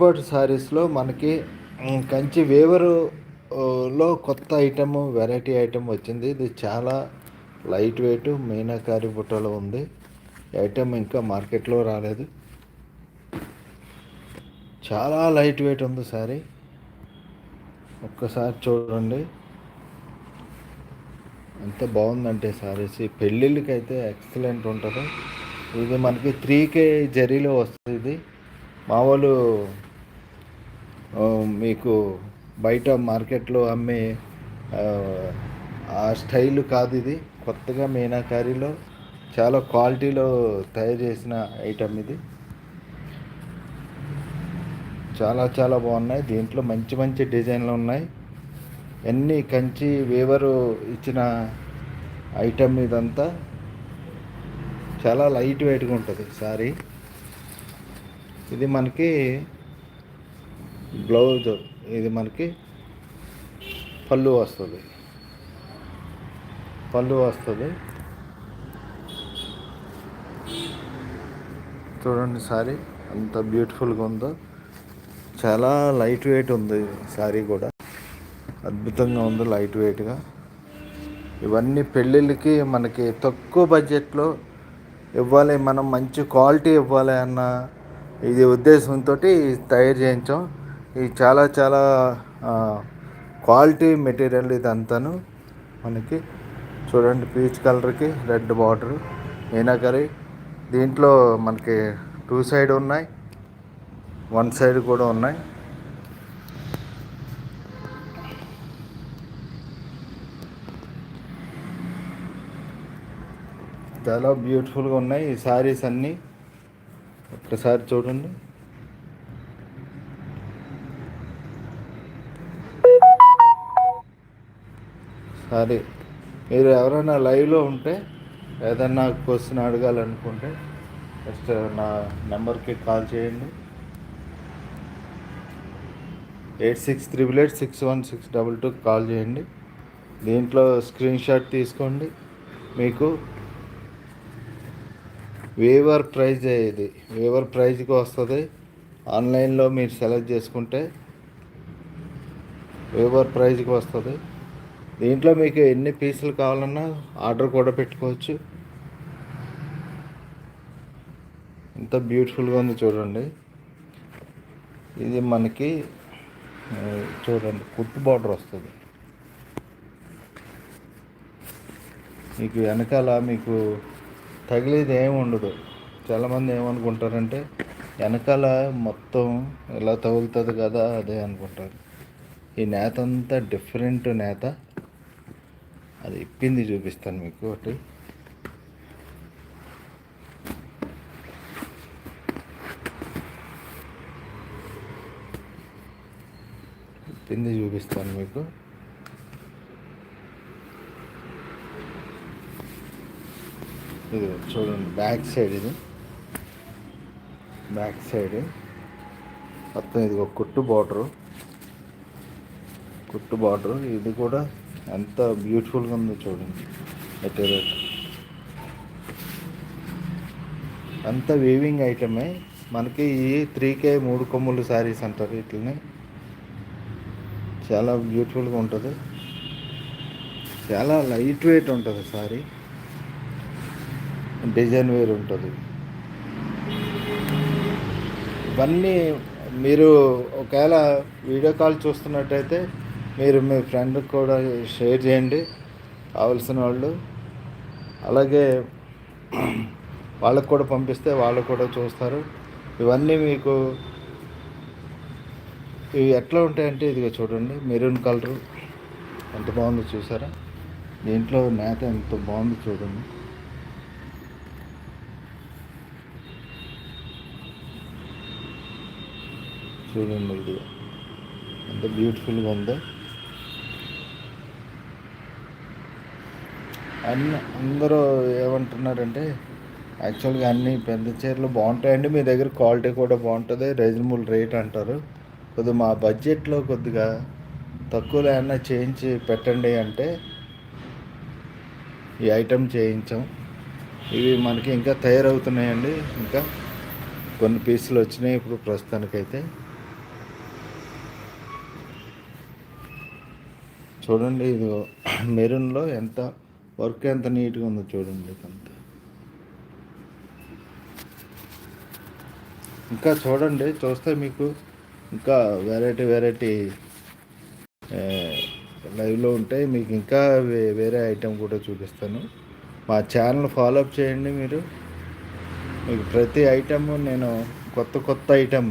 But శారీస్లో మనకి కంచి వేవరులో కొత్త ఐటమ్ వెరైటీ ఐటమ్ వచ్చింది. ఇది చాలా లైట్ వెయిట్ మీనాకారి బుట్టలో ఉంది. ఐటమ్ ఇంకా మార్కెట్లో రాలేదు. చాలా లైట్ వెయిట్ ఉంది సారీ. ఒక్కసారి చూడండి. ఎంత బాగుందంటే సారీస్. పెళ్ళిళ్ళకి అయితే ఎక్సలెంట్ ఉంటుంది. ఇది మనకి త్రీ కే జరీలో వస్తుంది. ఇది మామూలు Um, మీకు బయట మార్కెట్లో అమ్మే ఆ స్టైల్ కాదు ఇది. కొత్తగా మీనాకారిలో చాలా క్వాలిటీలో తయారు చేసిన ఐటమ్ ఇది. చాలా చాలా బాగున్నాయి. దీంట్లో మంచి మంచి డిజైన్లు ఉన్నాయి. ఎన్ని కంచి వేవరు ఇచ్చిన ఐటమ్ ఇదంతా చాలా లైట్ వెయిట్గా ఉంటుంది సారీ. ఇది మనకి బ్లౌజ్ ఇది మనకి పళ్ళు వస్తుంది. పళ్ళు వస్తుంది. చూడండి సారీ అంత బ్యూటిఫుల్గా ఉందో. చాలా లైట్ వెయిట్ ఉంది సారీ కూడా. అద్భుతంగా ఉంది లైట్ వెయిట్గా. ఇవన్నీ పెళ్ళిళ్ళకి మనకి తక్కువ బడ్జెట్లో ఇవ్వాలి మనం మంచి క్వాలిటీ ఇవ్వాలి అన్న ఇది ఉద్దేశంతో తయారు చేయించాం. ఇది చాలా చాలా క్వాలిటీ మెటీరియల్ ఇది అంతాను మనకి. చూడండి పీచ్ కలర్కి రెడ్ బార్డర్ మీనాకరి దీంట్లో మనకి టూ సైడ్ ఉన్నాయి వన్ సైడ్ కూడా ఉన్నాయి. చాలా బ్యూటిఫుల్గా ఉన్నాయి ఈ శారీస్ అన్నీ. ఒక్కసారి చూడండి. అది. మీరు ఎవరైనా లైవ్లో ఉంటే ఏదన్నా క్వశ్చన్ అడగాలనుకుంటే జస్ట్ నా నెంబర్కి కాల్ చేయండి. Eight six triple eight six one six double two call చేయండి. దీంట్లో స్క్రీన్ షాట్ తీసుకోండి. మీకు వేవర్ ప్రైజ్ ఇది వేవర్ ప్రైజ్కి వస్తుంది. ఆన్లైన్లో మీరు సెలెక్ట్ చేసుకుంటే వేవర్ ప్రైజ్కి వస్తుంది. దీంట్లో మీకు ఎన్ని పీసులు కావాలన్నా ఆర్డర్ కూడా పెట్టుకోవచ్చు. ఎంత బ్యూటిఫుల్గా ఉంది చూడండి. ఇది మనకి చూడండి కుట్టు బార్డర్ వస్తుంది. మీకు వెనకాల మీకు తగిలేది ఏమి ఉండదు. చాలామంది ఏమనుకుంటారంటే వెనకాల మొత్తం ఇలా తగులుతుంది కదా అదే అనుకుంటారు. ఈ నేత అంతా డిఫరెంట్ నేత. అది ఇప్పింది చూపిస్తాను మీకు ఒకటి ఇప్పింది చూపిస్తాను మీకు. ఇది చూడండి బ్యాక్ సైడ్ ఇది. Back side. మొత్తం ఇది ఒక కుట్టు బార్డరు. కుట్టు బార్డరు. ఇది కూడా ఎంత బ్యూటిఫుల్గా ఉందో చూడండి మెటీరియల్ అంత వీవింగ్ ఐటమే మనకి ఈ త్రీ కే మూడు కొమ్ములు శారీస్ అంటారు వీటిని చాలా బ్యూటిఫుల్గా ఉంటుంది. చాలా లైట్ వెయిట్ ఉంటుంది సారీ డిజైన్ వేరు ఉంటుంది. ఇవన్నీ మీరు ఒకవేళ వీడియో కాల్ చూస్తున్నట్టయితే మీరు మీ ఫ్రెండ్కి కూడా షేర్ చేయండి. కావలసిన వాళ్ళు. అలాగే వాళ్ళకు కూడా పంపిస్తే వాళ్ళు కూడా చూస్తారు. ఇవన్నీ మీకు ఇవి ఎట్లా ఉంటాయంటే ఇదిగా చూడండి. Maroon colour. ఎంత బాగుందో చూసారా? దీంట్లో నేత ఎంత బాగుందో చూడండి. చూడండి ఇది ఎంత బ్యూటిఫుల్గా ఉందో. అన్ని అందరూ ఏమంటున్నారంటే యాక్చువల్గా అన్ని పెద్ద చీరలు బాగుంటాయండి మీ దగ్గర క్వాలిటీ కూడా బాగుంటుంది రీజనబుల్ రేట్ అంటారు. కొద్దిగా మా బడ్జెట్లో కొద్దిగా తక్కువలో ఏమన్నా చేయించి పెట్టండి అంటే ఈ ఐటెం చేయించాం. ఇవి మనకి ఇంకా తయారవుతున్నాయండి ఇంకా కొన్ని పీసులు వచ్చినాయి ఇప్పుడు ప్రస్తుతానికైతే. చూడండి ఇది మెరూన్లో ఎంత వర్క్ ఎంత నీట్గా ఉందో చూడండి అంత ఇంకా చూడండి చూస్తే మీకు ఇంకా వెరైటీ వెరైటీ లైవ్లో ఉంటాయి. మీకు ఇంకా వేరే ఐటెం కూడా చూపిస్తాను. మా ఛానల్ ఫాలోఅప్ చేయండి మీరు. మీకు ప్రతి ఐటమ్ నేను కొత్త కొత్త ఐటమ్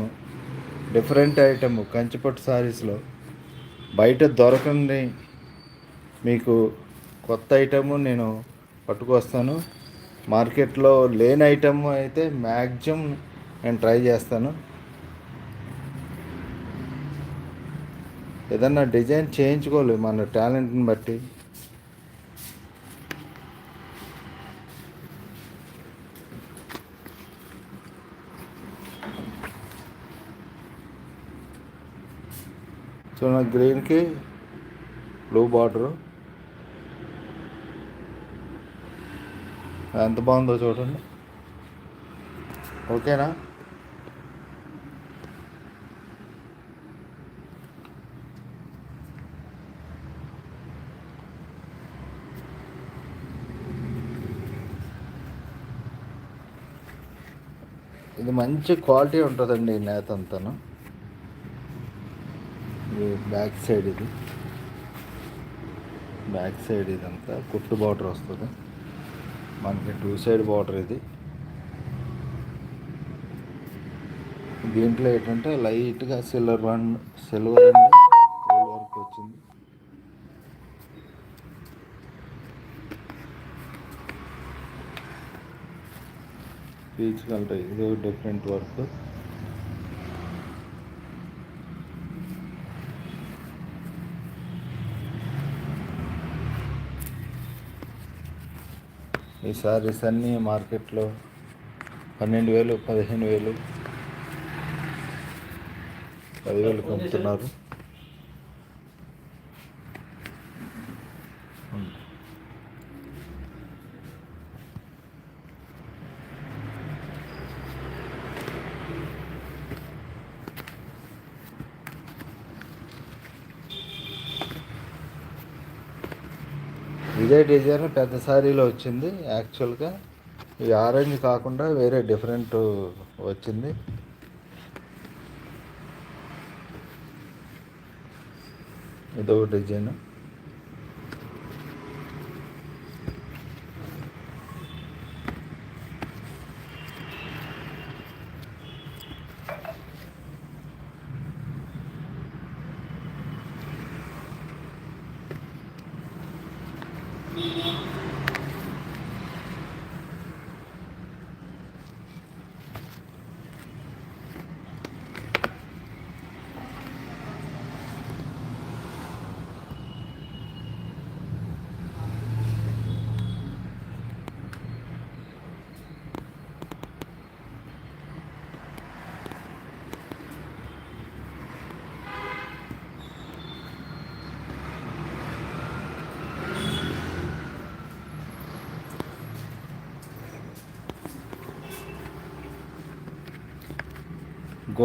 డిఫరెంట్ ఐటమ్ కంచిపట్టు సారీస్లో బయట దొరకండి మీకు కొత్త ఐటమ్ నేను పట్టుకొస్తాను. మార్కెట్లో లేని ఐటమ్ అయితే మ్యాక్సిమం నేను ట్రై చేస్తాను. ఏదన్నా డిజైన్ చేయించుకోలేదు మన టాలెంట్ని బట్టి. చూడండి గ్రీన్కి బ్లూ బార్డరు ఎంత బాగుందో చూడండి. ఓకేనా? ఇది మంచి క్వాలిటీ ఉంటుందండి ఈ నేత అంతాను. ఇది బ్యాక్ సైడ్ ఇది. బ్యాక్ సైడ్ ఇదంతా కుట్టు బార్డర్ వస్తుంది. మనకి టూ సైడ్ బార్డర్ ఇది. దీంట్లో ఏంటంటే లైట్గా silver one silver and gold work వచ్చింది. పీచ్ కలర్ ఇది డిఫరెంట్ వర్క్. ఈ సారీస్ అన్నీ మార్కెట్లో పన్నెండు వేలు పదిహేను వేలు పదివేలు అమ్ముతున్నారు ఇదే డిజైన్ పెద్ద సారీలో వచ్చింది. యాక్చువల్గా ఈ ఆరెంజ్ కాకుండా వేరే డిఫరెంట్ వచ్చింది. ఇదొక డిజైన్. Mm-hmm.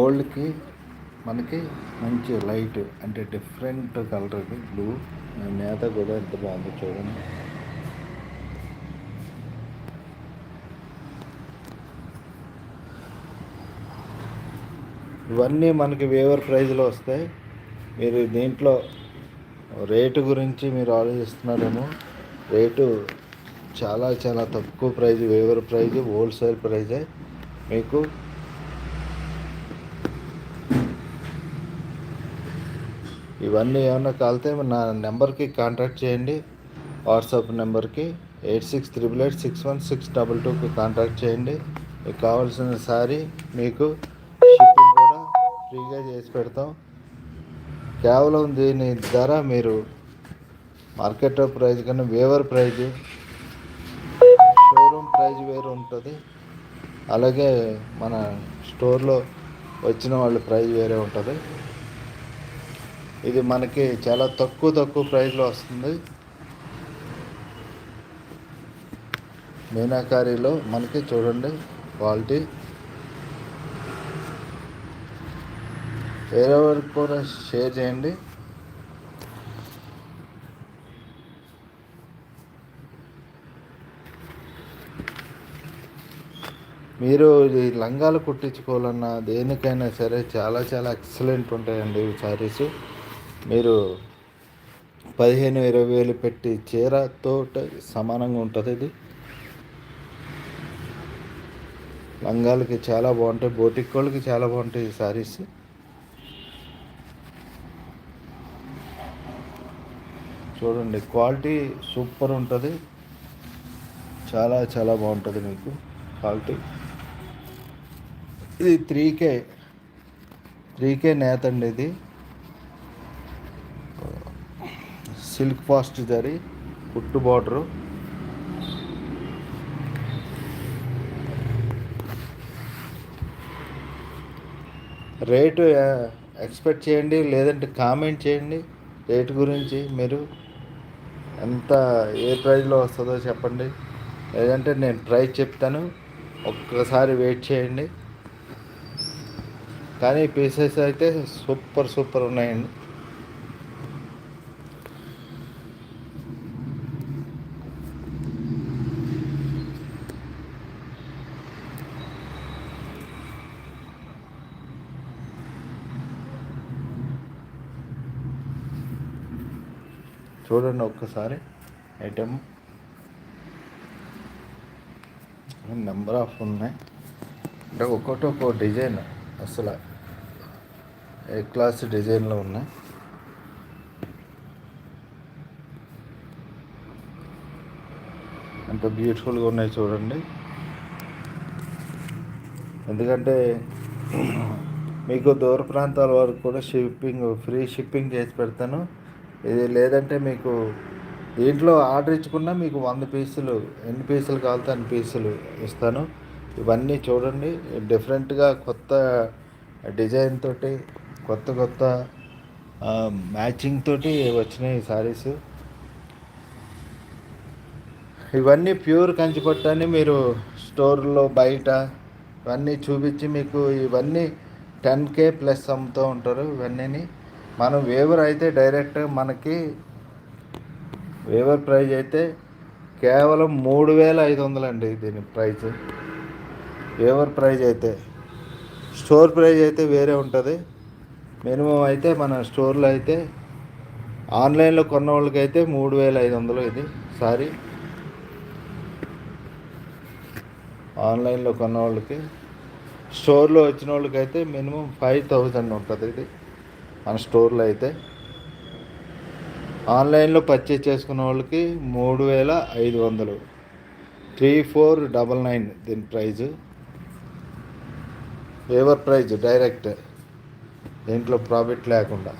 గోల్డ్కి మనకి మంచి లైట్ అంటే డిఫరెంట్ కలర్ ఇది బ్లూ. నేత కూడా ఎంత బాగుంది చూడండి. ఇవన్నీ మనకి వేవర్ ప్రైజ్లో వస్తాయి. మీరు దీంట్లో రేటు గురించి మీరు ఆలోచిస్తున్నారేమో. రేటు చాలా చాలా తక్కువ ప్రైజ్ వేవర్ ప్రైజ్ హోల్సేల్ ప్రైజే. మీకు ఇవన్నీ ఏమైనా కాలితే నా నెంబర్కి కాంటాక్ట్ చేయండి. వాట్సాప్ నెంబర్కి eight six triple eight six one six double టూకి కాంటాక్ట్ చేయండి. మీకు కావాల్సిన సారీ మీకు షిప్పింగ్ కూడా ఫ్రీగా చేసి పెడతాం. కేవలం దీని ధర మీరు మార్కెట్ ప్రైజ్ కన్నా వేవర్ ప్రైజ్ షోరూమ్ ప్రైజ్ వేరు ఉంటుంది. అలాగే మన స్టోర్లో వచ్చిన వాళ్ళ ప్రైజ్ వేరే ఉంటుంది. ఇది మనకి చాలా తక్కువ తక్కువ ప్రైస్లో వస్తుంది. మీనాకారీలో మనకి చూడండి క్వాలిటీ. వేరే వరకు కూడా షేర్ చేయండి. మీరు ఈ లంగాలు కుట్టించుకోవాలన్నా దేనికైనా సరే చాలా చాలా ఎక్సలెంట్ ఉంటాయండి ఈ శారీస్. మీరు పదిహేను ఇరవై వేలు పెట్టి చీరతో సమానంగా ఉంటుంది ఇది. లంగాలకి చాలా బాగుంటాయి బోటిక్ వాళ్ళకి చాలా బాగుంటాయి ఈ శారీస్ చూడండి క్వాలిటీ సూపర్ ఉంటుంది. చాలా చాలా బాగుంటుంది మీకు క్వాలిటీ. ఇది త్రీ కే త్రీ కే నేత అండి ఇది. సిల్క్ ఫాస్ట్ జరీ పుట్టు బార్డరు. రేటు ఎక్స్పెక్ట్ చేయండి లేదంటే కామెంట్ చేయండి. రేటు గురించి మీరు ఎంత ఏ ప్రైజ్లో వస్తుందో చెప్పండి. లేదంటే నేను ప్రైస్ చెప్తాను. ఒక్కసారి వెయిట్ చేయండి. కానీ పీసెస్ అయితే సూపర్ సూపర్ ఉన్నాయండి. చూడండి ఒక్కసారి. ఐటమ్ నెంబర్ ఆఫ్ ఉన్నాయి. అంటే ఒక్కొక్కటి ఒక్కో డిజైన్ అసలు. ఏ క్లాస్ డిజైన్లో ఉన్నాయి? ఎంత బ్యూటిఫుల్గా ఉన్నాయి చూడండి. ఎందుకంటే మీకు దూర ప్రాంతాల వరకు కూడా షిప్పింగ్ ఫ్రీ షిప్పింగ్ చేసి పెడతాను. ఇది లేదంటే మీకు దీంట్లో ఆర్డర్ ఇచ్చుకున్నా మీకు వంద పీసులు ఎన్ని పీసులు కావాలితే అన్ని పీసులు ఇస్తాను. ఇవన్నీ చూడండి డిఫరెంట్గా కొత్త డిజైన్ తోటి కొత్త కొత్త మ్యాచింగ్ తోటి వచ్చినాయి శారీస్ సారీస్. ఇవన్నీ ప్యూర్ కంచిపట్టని మీరు స్టోర్లో బయట ఇవన్నీ చూపించి మీకు ఇవన్నీ టెన్ కే ప్లస్ అమ్ముతూ ఉంటారు ఇవన్నీ మనం వేవర్ అయితే డైరెక్ట్ మనకి వేవర్ ప్రైజ్ అయితే కేవలం మూడు వేల ఐదు వందలు అండి దీని ప్రైస్ వేవర్ ప్రైజ్ అయితే. స్టోర్ ప్రైజ్ అయితే వేరే ఉంటుంది. మినిమం అయితే మన స్టోర్లో అయితే ఆన్లైన్లో కొన్న వాళ్ళకైతే మూడు వేల ఐదు వందలు ఇది సారీ. ఆన్లైన్లో కొన్న వాళ్ళకి. స్టోర్లో వచ్చిన వాళ్ళకైతే మినిమం ఫైవ్ థౌజండ్ ఉంటుంది ఇది. మన స్టోర్లో అయితే. ఆన్లైన్లో పర్చేజ్ చేసుకున్న వాళ్ళకి మూడు వేల ఐదు వందలు. త్రీ ఫోర్ డబల్ నైన్ దీని ప్రైజు. Weaver price direct. దీంట్లో ప్రాఫిట్ లేకుండా.